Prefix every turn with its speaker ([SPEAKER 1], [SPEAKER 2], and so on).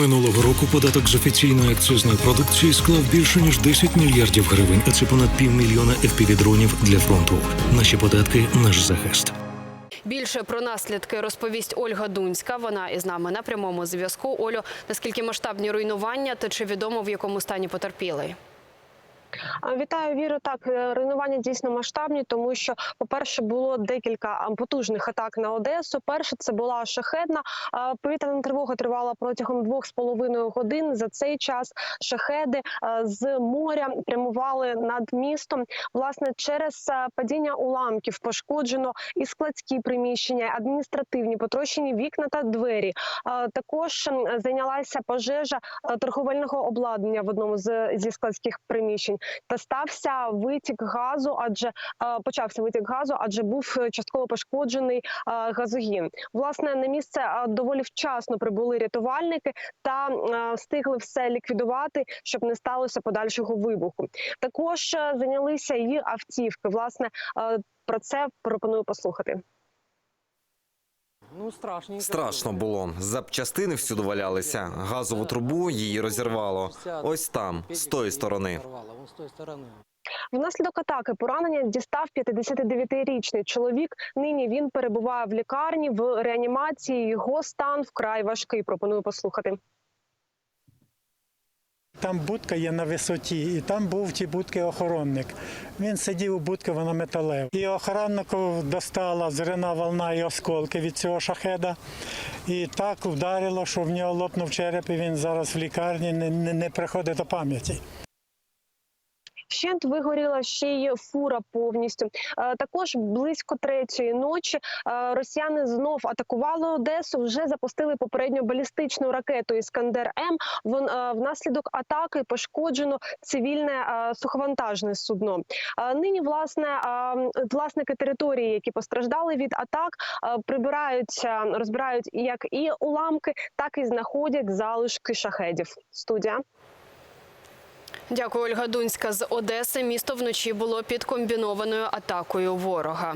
[SPEAKER 1] Минулого року податок з офіційної акцизної продукції склав більше ніж 10 мільярдів гривень, а це понад півмільйона FPV-дронів для фронту. Наші податки наш захист.
[SPEAKER 2] Більше про наслідки розповість Ольга Дунська. Вона із нами на прямому зв'язку. Олю, наскільки масштабні руйнування та чи відомо в якому стані потерпілий?
[SPEAKER 3] Вітаю, віру. Так, е, руйнування дійсно масштабні, тому що, по-перше, було декілька потужних атак на Одесу. Перша це була шахедна. Повітряна тривога тривала протягом двох з половиною годин. За цей час шахеди з моря прямували над містом. Власне, через падіння уламків пошкоджено і складські приміщення, адміністративні, потрощені вікна та двері. Також зайнялася пожежа торговельного обладнання в одному з зі складських приміщень та стався витік газу, адже е, почався витік газу, адже був е, частково пошкоджений е, газогін. Власне, на місце доволі вчасно прибули рятувальники та встигли все ліквідувати, щоб не сталося подальшого вибуху. Також зайнялися і автівки. Власне, про це пропоную послухати.
[SPEAKER 4] Ну, страшно
[SPEAKER 5] Страшно було. Запчастини всюди валялися. Газову трубу її розірвало. Ось там, з тої сторони.
[SPEAKER 3] Внаслідок атаки поранення дістав 59-річний чоловік. Нині він перебуває в лікарні в реанімації. Його стан вкрай важкий. Пропоную послухати.
[SPEAKER 6] Там будка є на висоті, і там був в тій будці охоронник. Він сидів у будці, вона металева. І охороннику достала зрина волна і осколки від цього шахеда. І так вдарило, що в нього лопнув череп, і він зараз в лікарні не, не, не приходить до пам'яті.
[SPEAKER 3] Вщент вигоріла ще й фура повністю. Е, Також близько третьої ночі е, росіяни знов атакували Одесу. Вже запустили попередню балістичну ракету Іскандер М. Е, внаслідок атаки пошкоджено цивільне суховантажне судно. Нині власне власники території, які постраждали від атак, прибирають, е, розбирають як і уламки, так і знаходять залишки шахедів. Студія.
[SPEAKER 2] Дякую, Ольга Дунська з Одеси. Місто вночі було під комбінованою атакою ворога.